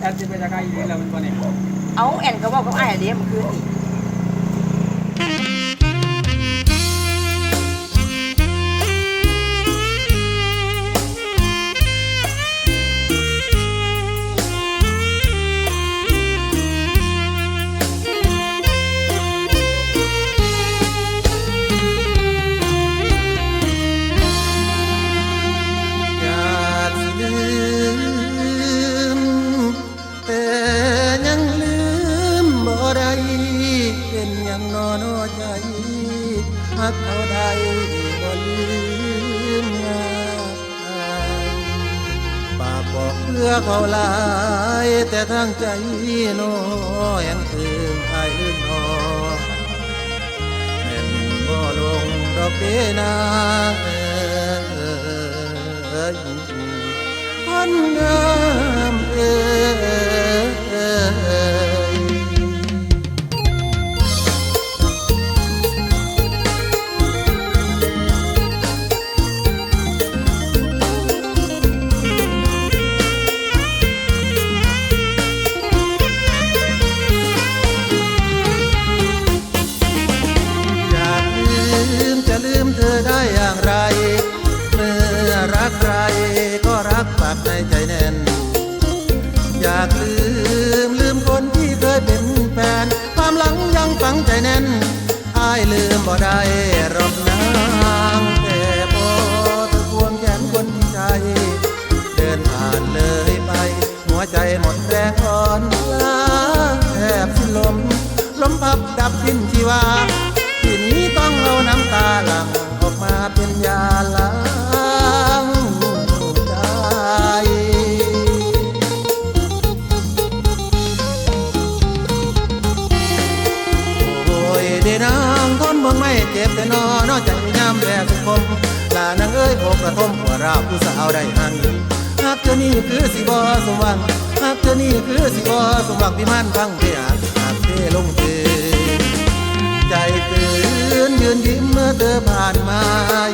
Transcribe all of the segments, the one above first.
แอนจะไปจากไอ้นี่แล้วมันบ่เนี่ยเอาแอนก็บอกกับไอ้ายเลี้ยงมันคือนี่ พื่อเขาหลาย แต่ทางใจน้อยังลืมอายลืมนอเป็นบ่ลงดอกเดนาเอ้ยพันงามเอ้ กใครก็รักปากในใจแน่น อยากลืมลืมคนที่เคยเป็นแฟน ความหลังยังฝังใจแน่นอายลืมบ่ได้หรอกนางแต่พอเธอควงแขนคนที่ใจเดินผ่านเลยไป หัวใจหมดแรงอ่อนล้าแทบสิ้นลม ลมพับดับสิ้นชีวา อ้ยเดนางทนบิ่งไม่เจ็บแต่นอนอใจยามแย่สุขมลานางเอ้ยอกกระทมว่าราบผู้สาวได้หันหากเธอนี่คือสิบอสมหวังหากเธอนี่คือสิบอสมหวังพิมานฟังเพียหากเทลงเตือใจตื่นยืนยิ้มเมื่อเธอผ่านมา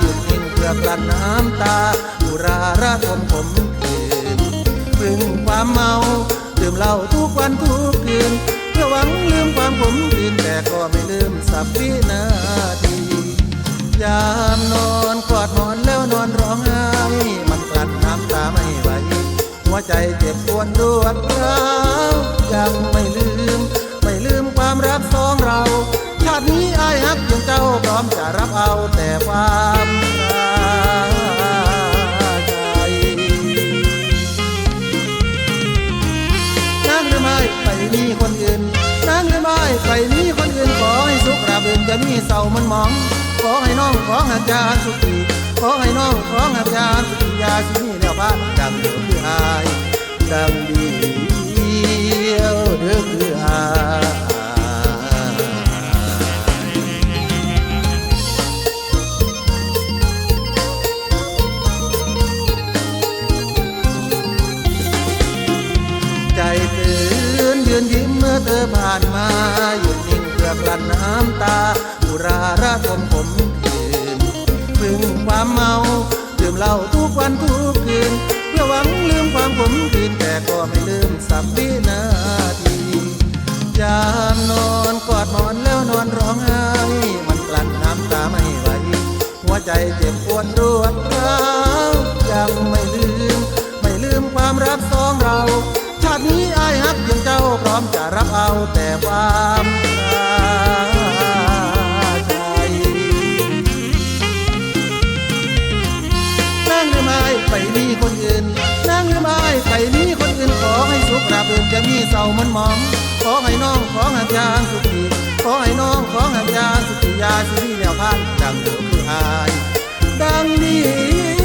หยุดกินเพื่อกลั้นน้ำตาอุราระทมผมคืนพึ่งความเมาดื่มเหล้าทุกวันทุกคืนามนอนกอดหมอนแล้วนอนร้องไห้ มันกลั้นน้ำตาไม่ไหว หัวใจเจ็บปวดรวดร้าวยังไม่ลืม ไม่ลืมความรักสองเรา ชาตินี้อายฮักเพียงเจ้าพร้อมจะรับเอาแต่ความรักใจนางหรือไม่ไปมีคนอื่นนางหรือไม่ไปมีคนอื่นขอให้สุขราบรื่นจะมีเศร้ามันหมอง ขอให้น้องของอาจารย์สุขีขอให้น้องของอาจารย์สุขียาสิมีแนวพานดังเดือคืออายดังเดีเดือคือายใจตื่นยืนยิ้มเมื่อเธอผ่านมาหยุดนิ่งเพื่อกลั้นน้ำตาอุราระทมผม ความเมาดื่มเหล้าทุกวันทุกคืนเพื่อหวังลืมความขมขื่นแต่ก็ไม่ลืมสับวินาทียามนอนกอดหมอนแล้วนอนร้องไห้มันกลั้นน้ำตาไม่ไหวหัวใจเจ็บปวดรวดร้าวยังไม่ลืม ไม่ลืมความรักสองเรา ชาตินี้อายฮักเพียงเจ้าพร้อมจะรับเอาแต่ความรักายไปมีคนอื่นนางลืมอไม่ไปมีคนอื่นขอให้สุขราบรื่นจะมีเศร้ามันมองขอให้น้องของอาจารย์สุขีขอให้น้องของอาจารย์สุขียาสิมีแนวพันดังเดิมคืออาย ดังนี้